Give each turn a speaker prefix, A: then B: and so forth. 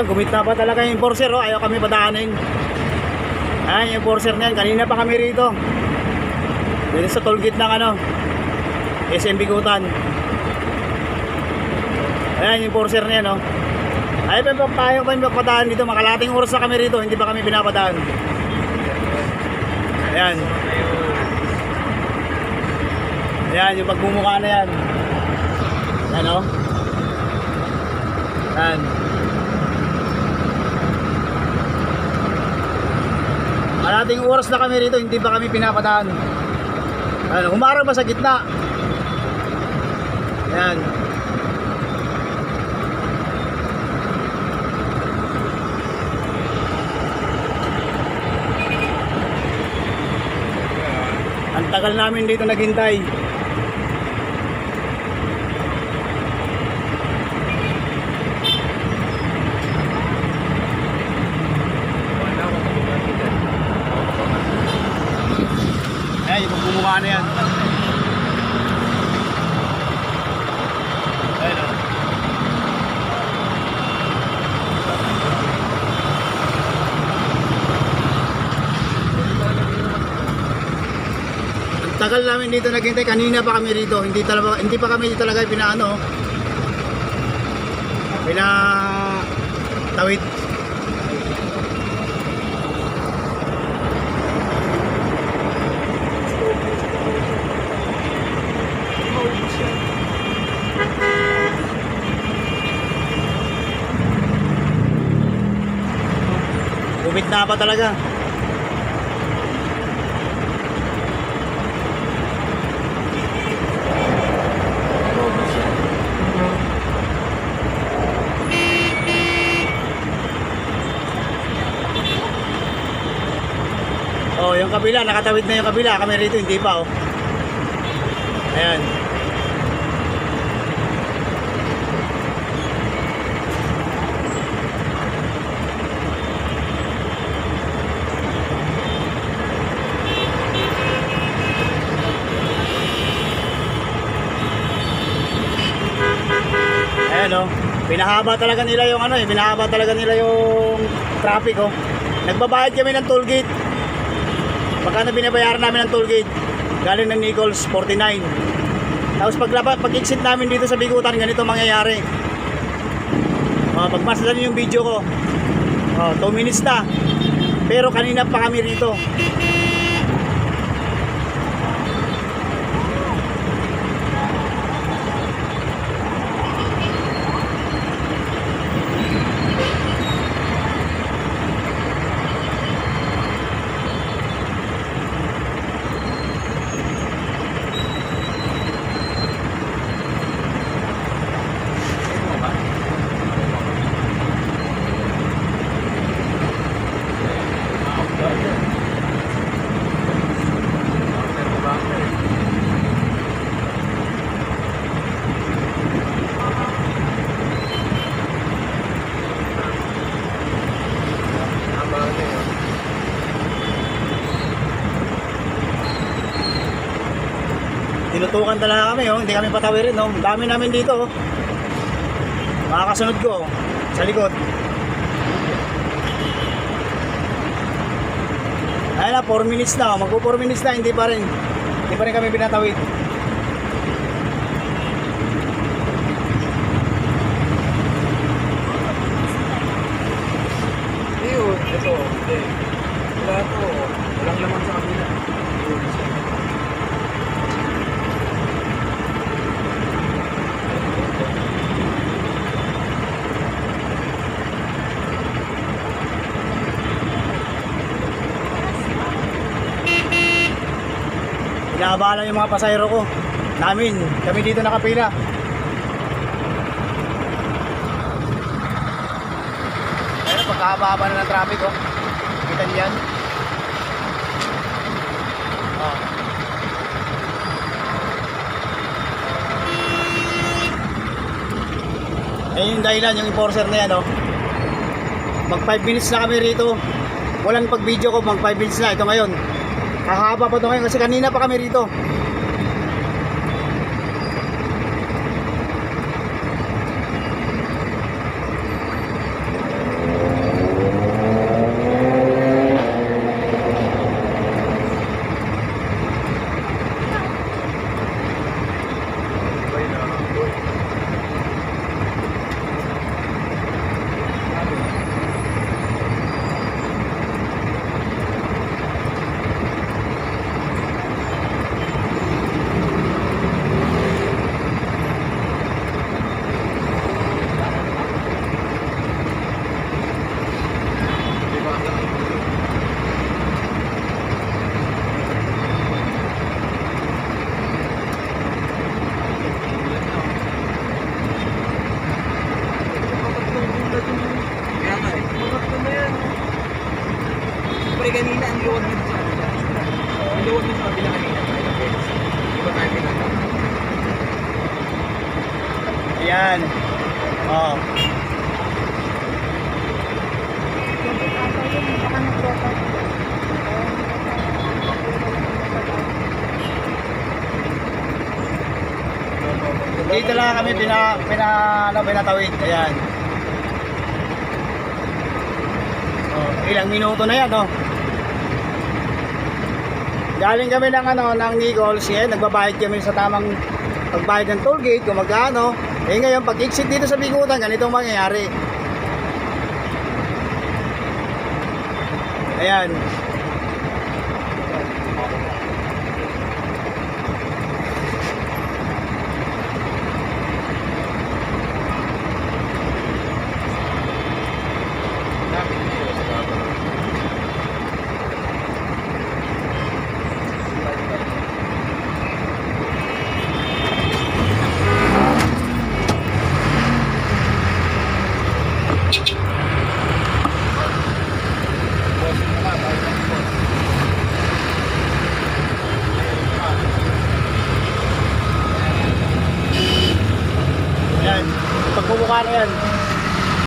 A: Ayun, gumita pa talaga yung enforcer, oh. ayaw kami padaanin. Ayan, yung enforcer na yan. Kanina pa kami rito. Dito sa tollgate ng ano, SM Bigutan. Ayan, yung enforcer na yan, oh. Ay, pa papayo pa yung magpadaan dito. Makalating oras na kami rito, hindi pa kami pinapadaan. Ayan. Ayan, yung pagmumukha na yan. Ayan, oh. Kalating oras na kami rito, hindi pa kami pinapadaan. Ano, humarang ba sa gitna? Ayan. Ang tagal namin dito naghintay. Ayan, yung bumukha na yan. Ayan o. Ang tagal namin dito naghintay. Kanina pa kami rito. Hindi, talaga, hindi pa kami talaga pinaano. Pina tawid. Gumit na pa talaga. Oh, yung kabila, nakatawid na yung kabila. Kami rito, hindi pa, oh. Ayan. Oh. Pinahaba talaga nila yung ano, eh. Pinahaba talaga nila yung traffic, oh. Nagbabayad kami ng toll gate. Magkano binabayaran namin ng toll gate? Galing ng Nichols, 49. Tapos paglaba, pag exit namin dito sa Bigutan, ganito mangyayari. Uh, pagmasdan yung video ko. Oh, 2 minutes na. Pero kanina pa kami rito. Tinutukan talaga kami, oh. hindi kami patawirin. Oh. Dami namin dito. Oh. Makakasunod ko oh. sa likod. Ayun na, 4 minutes na. Oh. Magpo 4 minutes na, hindi pa rin. Hindi pa rin kami pinatawid.
B: Ayun, ito. Wala to. Walang laman sa kabila.
A: Inaabala yung mga pasayro ko. Namin, kami dito nakapila. Ayun, pagkahaba na ng traffic, oh. Kita niyo yan? Oh. Ayun yung dahilan, yung enforcer na yan, oh. Mag 5 minutes na kami rito. Walang pag video ko, mag 5 minutes na. Ito ngayon. Kahaba pa ito ngayon kasi kanina pa kami rito. Ayan. Oh. Dito lang kami pina, pina, ano, pinatawid. Ayan. Oh, ilang minuto na yan, oh. Galing kami ng ano, ng Nichols, eh, nagbabayad kami sa tamang pagbayad ng toll gate, kung magkano. Eh ngayon, pag exit dito sa Bigutan, ganito ang mangyayari. Ayan.